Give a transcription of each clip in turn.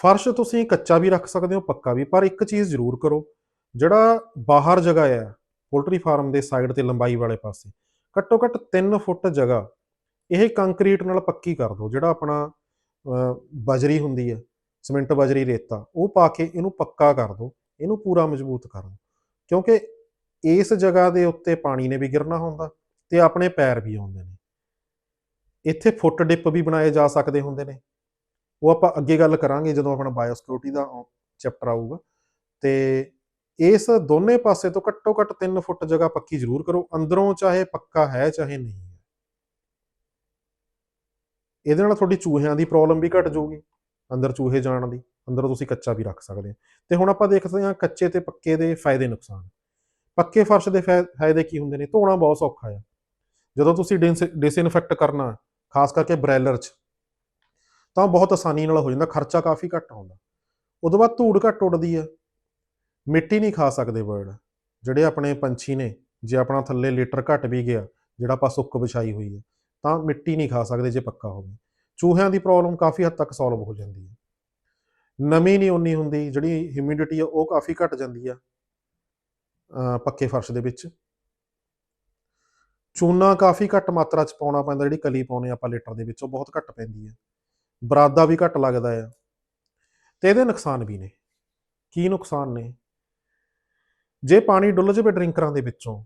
ਫਰਸ਼ ਤੁਸੀਂ ਕੱਚਾ ਵੀ ਰੱਖ ਸਕਦੇ ਹੋ, ਪੱਕਾ ਵੀ, ਪਰ ਇੱਕ ਚੀਜ਼ ਜ਼ਰੂਰ ਕਰੋ, ਜਿਹੜਾ ਬਾਹਰ ਜਗ੍ਹਾ ਹੈ, ਪੋਲਟਰੀ ਫਾਰਮ ਦੇ ਸਾਈਡ ਤੇ ਲੰਬਾਈ ਵਾਲੇ ਪਾਸੇ, ਘੱਟੋ ਘੱਟ 3 ਫੁੱਟ ਜਗ੍ਹਾ, ਇਹ ਕੰਕਰੀਟ ਨਾਲ ਪੱਕੀ ਕਰ ਦਿਓ, ਜਿਹੜਾ ਆਪਣਾ ਬਜਰੀ ਹੁੰਦੀ ਹੈ, ਸਿਮੈਂਟ ਬਜਰੀ ਰੇਤਾ, ਉਹ ਪਾ ਕੇ ਇਹਨੂੰ ਪੱਕਾ ਕਰ ਦਿਓ, ਇਹਨੂੰ ਪੂਰਾ ਮਜ਼ਬੂਤ ਕਰ ਦਿਓ, ਕਿਉਂਕਿ ਇਸ ਜਗ੍ਹਾ ਦੇ ਉੱਤੇ ਪਾਣੀ ਨੇ ਵੀ ਗਿਰਨਾ ਹੁੰਦਾ ਤੇ ਆਪਣੇ ਪੈਰ ਵੀ ਆਉਂਦੇ ਨੇ। ਇੱਥੇ ਫੁੱਟ ਡਿਪ ਵੀ ਬਣਾਏ ਜਾ ਸਕਦੇ ਹੁੰਦੇ ਨੇ। ਉਹ ਆਪਾਂ ਅੱਗੇ ਗੱਲ ਕਰਾਂਗੇ ਜਦੋਂ ਆਪਣਾ ਬਾਇਓ ਬਾਇਓਸਿਕਿਉਰਿਟੀ ਦਾ ਚੈਪਟਰ ਆਊਗਾ। ਤੇ ਇਸ ਦੋਨੇ ਪਾਸੇ ਤੋਂ ਘੱਟੋ ਘੱਟ 3 ਫੁੱਟ ਜਗ੍ਹਾ ਪੱਕੀ ਜ਼ਰੂਰ ਕਰੋ, ਅੰਦਰੋਂ ਚਾਹੇ ਪੱਕਾ ਹੈ ਚਾਹੇ ਨਹੀਂ ਹੈ। ਇਹਦੇ ਨਾਲ ਤੁਹਾਡੀ ਚੂਹਿਆਂ ਦੀ ਪ੍ਰੋਬਲਮ ਵੀ ਘਟ ਜਾਊਗੀ, ਅੰਦਰ ਚੂਹੇ ਜਾਣ ਦੀ, ਅੰਦਰ ਤੁਸੀਂ ਕੱਚਾ ਵੀ ਰੱਖ ਸਕਦੇ ਹੋ। ਤੇ ਹੁਣ ਆਪਾਂ ਦੇਖਦੇ ਹਾਂ ਕੱਚੇ ਤੇ ਪੱਕੇ ਦੇ ਫਾਇਦੇ ਨੁਕਸਾਨ। ਪੱਕੇ ਫਰਸ਼ ਦੇ ਫਾਇਦੇ ਕੀ ਹੁੰਦੇ ਨੇ? ਧੋਣਾ ਬਹੁਤ ਸੌਖਾ ਆ। ਜਦੋਂ ਤੁਸੀਂ ਡਿਸਇਨਫੈਕਟ ਕਰਨਾ, ਖਾਸ ਕਰਕੇ ਬ੍ਰੈਲਰ 'ਚ ਤਾਂ ਬਹੁਤ ਆਸਾਨੀ ਨਾਲ ਹੋ ਜਾਂਦਾ, ਖਰਚਾ ਕਾਫੀ ਘੱਟ ਆਉਂਦਾ। ਉਦੋਂ ਬਾਅਦ ਧੂੜ ਘੱਟ ਉੱਡਦੀ ਹੈ। ਮਿੱਟੀ ਨਹੀਂ ਖਾ ਸਕਦੇ ਬਰਡ ਜਿਹੜੇ ਆਪਣੇ ਪੰਛੀ ਨੇ, ਜੇ ਆਪਣਾ ਥੱਲੇ ਲੀਟਰ ਘਟ ਵੀ ਗਿਆ, ਜਿਹੜਾ ਆਪਾਂ ਸੁੱਕ ਵਿਛਾਈ ਹੋਈ ਹੈ, ਤਾਂ ਮਿੱਟੀ ਨਹੀਂ ਖਾ ਸਕਦੇ ਜੇ ਪੱਕਾ ਹੋਵੇ। ਚੂਹਿਆਂ ਦੀ ਪ੍ਰੋਬਲਮ ਕਾਫੀ ਹੱਦ ਤੱਕ ਸੋਲਵ ਹੋ ਜਾਂਦੀ ਹੈ। ਨਮੀ ਨਹੀਂ ਉਨੀ ਹੁੰਦੀ, ਜਿਹੜੀ ਹਿਊਮਿਡਿਟੀ ਆ ਉਹ ਕਾਫੀ ਘਟ ਜਾਂਦੀ ਆ ਪੱਕੇ ਫਰਸ਼ ਦੇ ਵਿੱਚ। ਚੂਨਾ ਕਾਫੀ ਘੱਟ ਮਾਤਰਾ ਚ ਪਾਉਣਾ ਪੈਂਦਾ, ਜਿਹੜੀ ਕਲੀ ਪਾਉਨੇ ਆਪਾਂ ਲੀਟਰ ਦੇ ਵਿੱਚ, ਉਹ ਬਹੁਤ ਘੱਟ ਪੈਂਦੀ ਹੈ। ਬਰਾਦਾ ਵੀ ਘੱਟ ਲੱਗਦਾ ਆ। ਤੇ ਇਹਦੇ ਨੁਕਸਾਨ ਵੀ ਨੇ। ਕੀ ਨੁਕਸਾਨ ਨੇ? ਜੇ ਪਾਣੀ ਡੁੱਲ ਜਾਵੇ ਡਰਿੰਕਰਾਂ ਦੇ ਵਿੱਚੋਂ,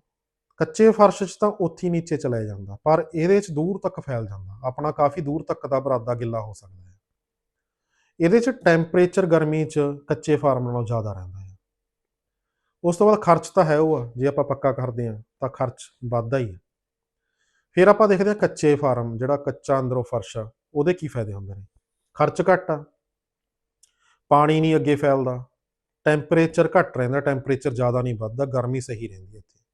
ਕੱਚੇ ਫਰਸ਼ 'ਚ ਤਾਂ ਉੱਥੇ ਨੀਚੇ ਚਲਾ ਜਾਂਦਾ, ਪਰ ਇਹਦੇ 'ਚ ਦੂਰ ਤੱਕ ਫੈਲ ਜਾਂਦਾ। ਆਪਣਾ ਕਾਫੀ ਦੂਰ ਤੱਕ ਦਾ ਬਰਾਦਾ ਗਿੱਲਾ ਹੋ ਸਕਦਾ ਹੈ ਇਹਦੇ 'ਚ ਟੈਂਪਰੇਚਰ ਗਰਮੀ 'ਚ ਕੱਚੇ ਫਾਰਮ ਨਾਲੋਂ ਜ਼ਿਆਦਾ ਰਹਿੰਦਾ ਹੈ ਉਸ ਤੋਂ ਬਾਅਦ ਖਰਚ ਤਾਂ ਹੈ ਉਹ ਆ, ਜੇ ਆਪਾਂ ਪੱਕਾ ਕਰਦੇ ਹਾਂ, ਤਾਂ ਖਰਚ ਵੱਧਦਾ ਹੀ ਹੈ ਫਿਰ ਆਪਾਂ ਦੇਖਦੇ ਹਾਂ ਕੱਚੇ ਫਾਰਮ, ਜਿਹੜਾ ਕੱਚਾ ਅੰਦਰੋਂ ਫਰਸ਼ ਆ ਉਹਦੇ ਕੀ ਫਾਇਦੇ ਹੁੰਦੇ ਨੇ? ਖਰਚ ਘੱਟ ਆ। ਪਾਣੀ ਨਹੀਂ ਅੱਗੇ ਫੈਲਦਾ। ਟੈਂਪਰੇਚਰ ਘੱਟ ਰਹਿੰਦਾ, ਟੈਂਪਰੇਚਰ ਜ਼ਿਆਦਾ ਨਹੀਂ ਵੱਧਦਾ, ਗਰਮੀ ਸਹੀ ਰਹਿੰਦੀ ਇੱਥੇ।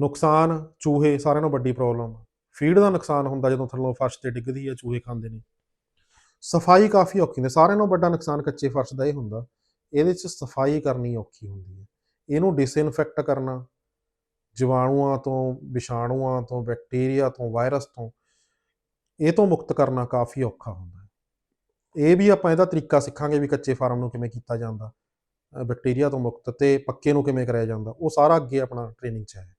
ਨੁਕਸਾਨ, ਚੂਹੇ, ਸਾਰਿਆਂ ਨੂੰ ਵੱਡੀ ਪ੍ਰੋਬਲਮ ਆ। ਫੀਡ ਦਾ ਨੁਕਸਾਨ ਹੁੰਦਾ ਜਦੋਂ ਥੱਲੋਂ ਫਰਸ਼ ਤੇ ਡਿੱਗਦੀ ਹੈ ਚੂਹੇ ਖਾਂਦੇ ਨੇ। ਸਫ਼ਾਈ ਕਾਫੀ ਔਖੀ ਹੁੰਦੀ ਸਾਰਿਆਂ ਨਾਲੋਂ ਵੱਡਾ ਨੁਕਸਾਨ ਕੱਚੇ ਫਰਸ਼ ਦਾ ਇਹ ਹੁੰਦਾ, ਇਹਦੇ 'ਚ ਸਫ਼ਾਈ ਕਰਨੀ ਔਖੀ ਹੁੰਦੀ ਹੈ ਇਹਨੂੰ ਡਿਸਇਨਫੈਕਟ ਕਰਨਾ, ਜੀਵਾਣੂਆਂ ਤੋਂ, ਵਿਸ਼ਾਣੂਆਂ ਤੋਂ ਬੈਕਟੀਰੀਆ ਤੋਂ ਵਾਇਰਸ ਤੋਂ ਇਹ ਤੋਂ ਮੁਕਤ ਕਰਨਾ ਕਾਫੀ ਔਖਾ ਹੁੰਦਾ ਹੈ। ਇਹ ਵੀ ਆਪਾਂ ਇਹਦਾ ਤਰੀਕਾ ਸਿੱਖਾਂਗੇ ਵੀ ਕੱਚੇ ਫਾਰਮ ਨੂੰ ਕਿਵੇਂ ਕੀਤਾ ਜਾਂਦਾ ਬੈਕਟੀਰੀਆ ਤੋਂ ਮੁਕਤ ਤੇ ਪੱਕੇ ਨੂੰ ਕਿਵੇਂ ਕਰਾਇਆ ਜਾਂਦਾ, ਉਹ ਸਾਰਾ ਅੱਗੇ ਆਪਣਾ ਟ੍ਰੇਨਿੰਗ 'ਚ ਹੈ।